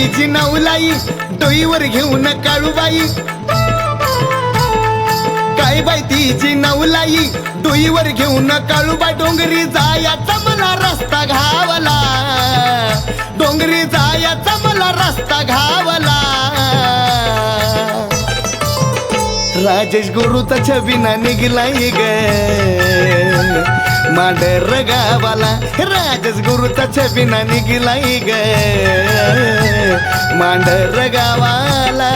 तिची नवलाई डोईवर घेऊन काळूबाई काय बाई तिची नवलाई डोईवर घेऊन काळूबाई डोंगरी जायाचा मला रस्ता घावला. डोंगरी जायाचा मला रस्ता घावला. राजेश गुरुचा छबीना निघलाय ग. मांडर गावाला राजेश गुरुचा छबिना निघलाय ग. मांडर गावाला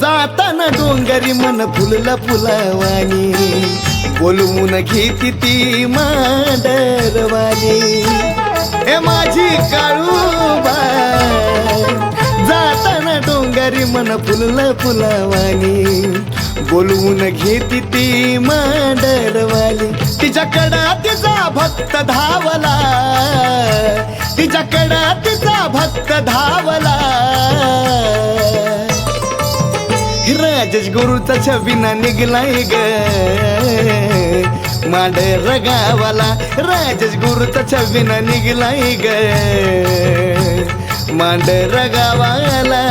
जाताना डोंगरी मन फुलला फुलावानी बोलवून घेती ती मांडरवानी ए माझी काळूबा जाताना डोंगरी मन फुलला फुलावाली बोलवून घेती ती मांडरवाली तिच्याकडं तिचा भक्त धावला. तिच्याकडं तिचा भक्त धावला. राजेश गुरुचा छबिना निघलाय ग. मांड रगावाला राजेश गुरुचा छबिना निघलाय ग. मांड रगावाला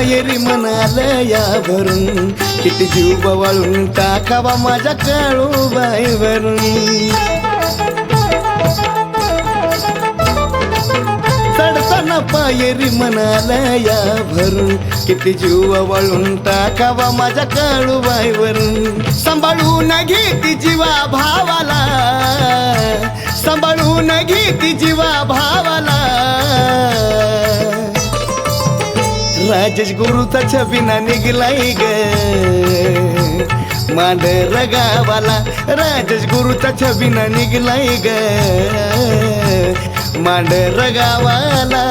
चढताना म्हणालं यावरून. या भरून किती जीव बवाळून टाकावा माझ्या काळू बाईवरून. चढताना पायरी म्हणालं या भरून किती जीव वळून टाकावा माझ्या काळू बाईवरून. सांभाळून घेती जीवा भावाला. सांभाळून घेती जीवा भावाला. राजेश गुरुचा छबिना निघलाय ग. मांडर गावाला राजेश गुरुचा छबिना निघलाय ग. मांडर गावाला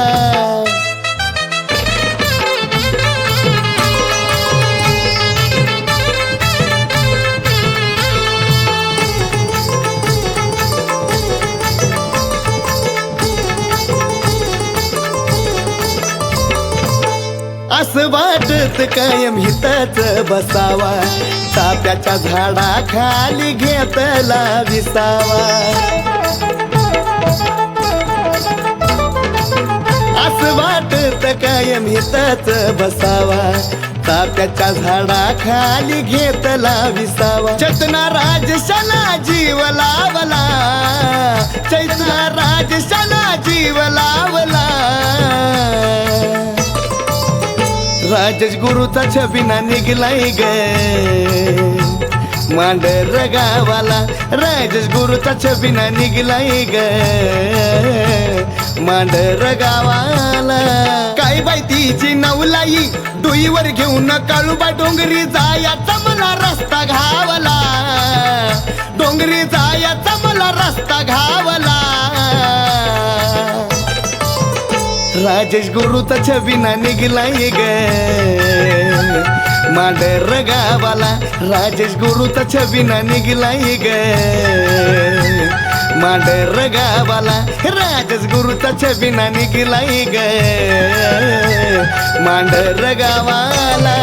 असं वाटत कायम हितच बसावा. ताप्याच्या झाडा खाली घेतला विसावा. असं वाटत कायम हितच बसावा. ताप्याच्या झाडा खाली घेतला विसावा. चेतना राजशाला जीव लावला. चैतना राजशाला जीव लावला. राजेश गुरुचा छबिना निघलाय ग. मांडर गावाला राजेश गुरुचा छबिना निघलाय ग. मांडर गावाला काय बाई तिची नवलाई? डोईवर घेऊन काळूबा डोंगरी जायाचा मला रस्ता घावला. डोंगरी जायाचा मला रस्ता घावला. राजेश गुरुचा छबिना निघलाय ग. मांडर गावाला राजेश गुरुचा छबिना निघलाय ग. मांडर गावाला राजेश गुरुचा छबिना निघलाय ग. मांडर गावाला